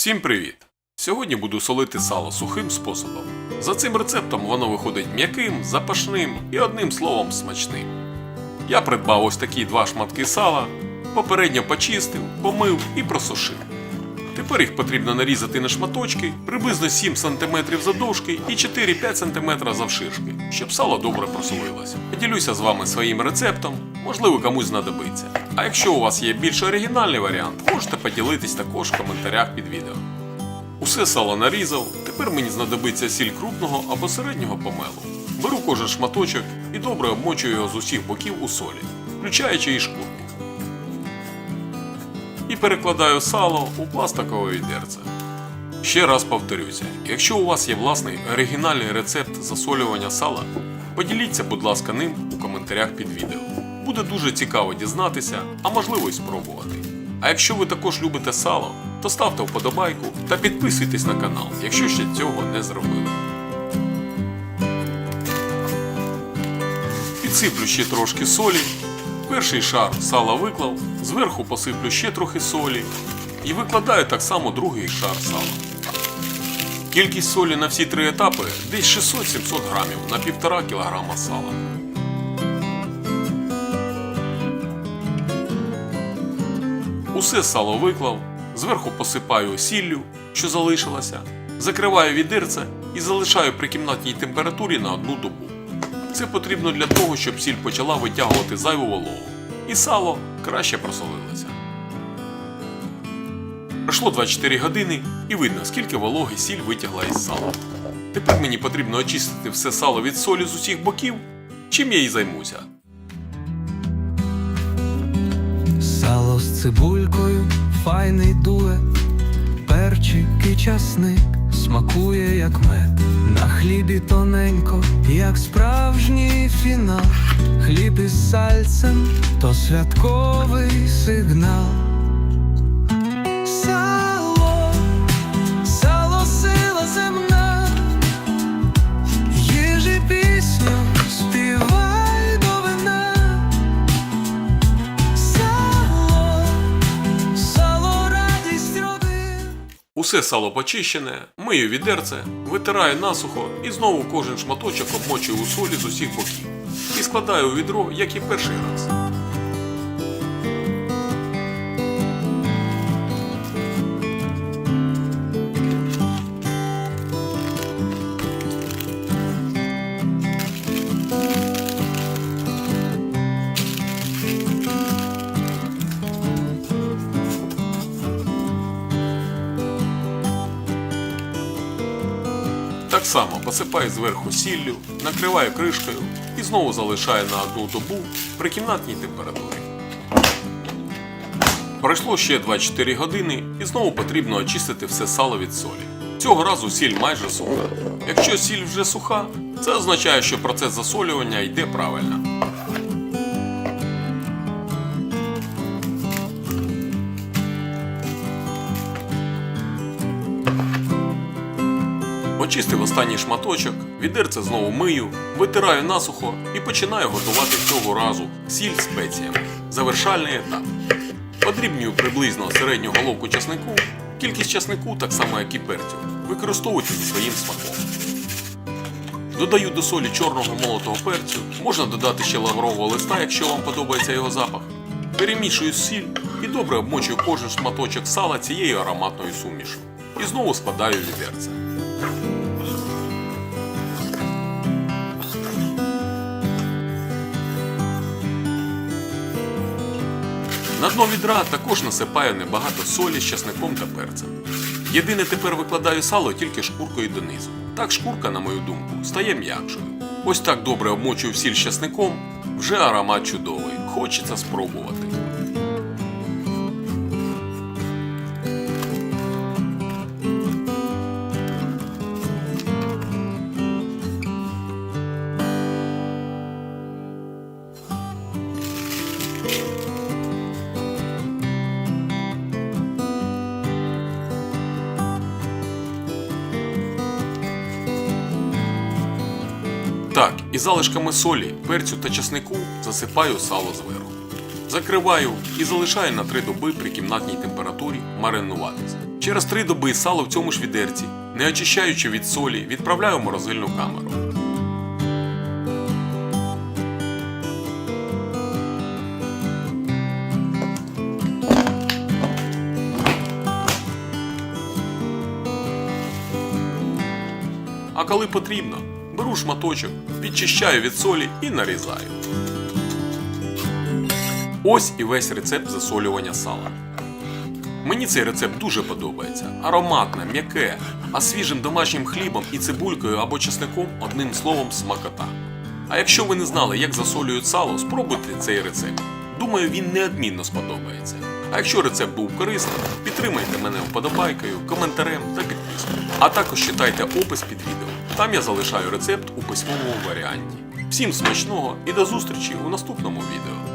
Всім привіт! Сьогодні буду солити сало сухим способом. За цим рецептом воно виходить м'яким, запашним і одним словом смачним. Я придбав ось такі два шматки сала, попередньо почистив, помив і просушив. Тепер їх потрібно нарізати на шматочки приблизно 7 см завдовжки і 4-5 см завширшки, щоб сало добре просолилося. Поділюся з вами своїм рецептом, можливо комусь знадобиться. А якщо у вас є більш оригінальний варіант, можете поділитись також в коментарях під відео. Усе сало нарізав, тепер мені знадобиться сіль крупного або середнього помелу. Беру кожен шматочок і добре обмочую його з усіх боків у солі, включаючи і шкурку. І перекладаю сало у пластикове відерце. Ще раз повторюся, якщо у вас є власний оригінальний рецепт засолювання сала, поділіться, будь ласка, ним у коментарях під відео. Буде дуже цікаво дізнатися, а можливо й спробувати. А якщо ви також любите сало, то ставте вподобайку та підписуйтесь на канал, якщо ще цього не зробили. Підсиплю ще трошки солі. Перший шар сала виклав, зверху посиплю ще трохи солі і викладаю так само другий шар сала. Кількість солі на всі три етапи десь 600-700 грамів на 1,5 кг сала. Усе сало виклав, зверху посипаю сіллю, що залишилася, закриваю відерце і залишаю при кімнатній температурі на одну добу. Це потрібно для того, щоб сіль почала витягувати зайву вологу, і сало краще просолилося. Пройшло 24 години і видно, скільки вологи сіль витягла із сала. Тепер мені потрібно очистити все сало від солі з усіх боків, чим я і займуся. Цибулькою, файний дует, перчик і часник смакує, як мед. На хлібі тоненько, як справжній фінал. Хліб із сальцем то святковий сигнал. Усе сало почищене, мию відерце, витираю насухо і знову кожен шматочок обмочую у солі з усіх боків. І складаю у відро, як і перший раз. Так само посипаю зверху сіллю, накриваю кришкою і знову залишаю на одну добу при кімнатній температурі. Пройшло ще 24 години і знову потрібно очистити все сало від солі. Цього разу сіль майже суха. Якщо сіль вже суха, це означає, що процес засолювання йде правильно. Очистив останній шматочок, відерце знову мию, витираю насухо і починаю готувати цього разу сіль спеціями. Завершальний етап. Подрібнюю приблизно середню головку часнику. Кількість часнику, так само як і перцю, використовуйте за своїм смаком. Додаю до солі чорного молотого перцю, можна додати ще лаврового листа, якщо вам подобається його запах. Перемішую сіль і добре обмочую кожен шматочок сала цією ароматною сумішю. І знову складаю відерце. На дно відра також насипаю небагато солі з часником та перцем. Єдине тепер викладаю сало тільки шкуркою донизу. Так шкурка, на мою думку, стає м'якшою. Ось так добре обмочую сіль з часником, вже аромат чудовий, хочеться спробувати. Так, і залишками солі, перцю та часнику засипаю сало зверху. Закриваю і залишаю на 3 доби при кімнатній температурі маринуватися. Через три доби сало в цьому ж відерці, не очищаючи від солі, відправляю в морозильну камеру. А коли потрібно, беру шматочок, підчищаю від солі і нарізаю. Ось і весь рецепт засолювання сала. Мені цей рецепт дуже подобається. Ароматне, м'яке, а свіжим домашнім хлібом і цибулькою або чесником одним словом смакота. А якщо ви не знали, як засолюють сало, спробуйте цей рецепт. Думаю, він неодмінно сподобається. А якщо рецепт був корисним, підтримайте мене вподобайкою, коментарем та підпискою. А також читайте опис під відео. Там я залишаю рецепт у письмовому варіанті. Всім смачного і до зустрічі у наступному відео.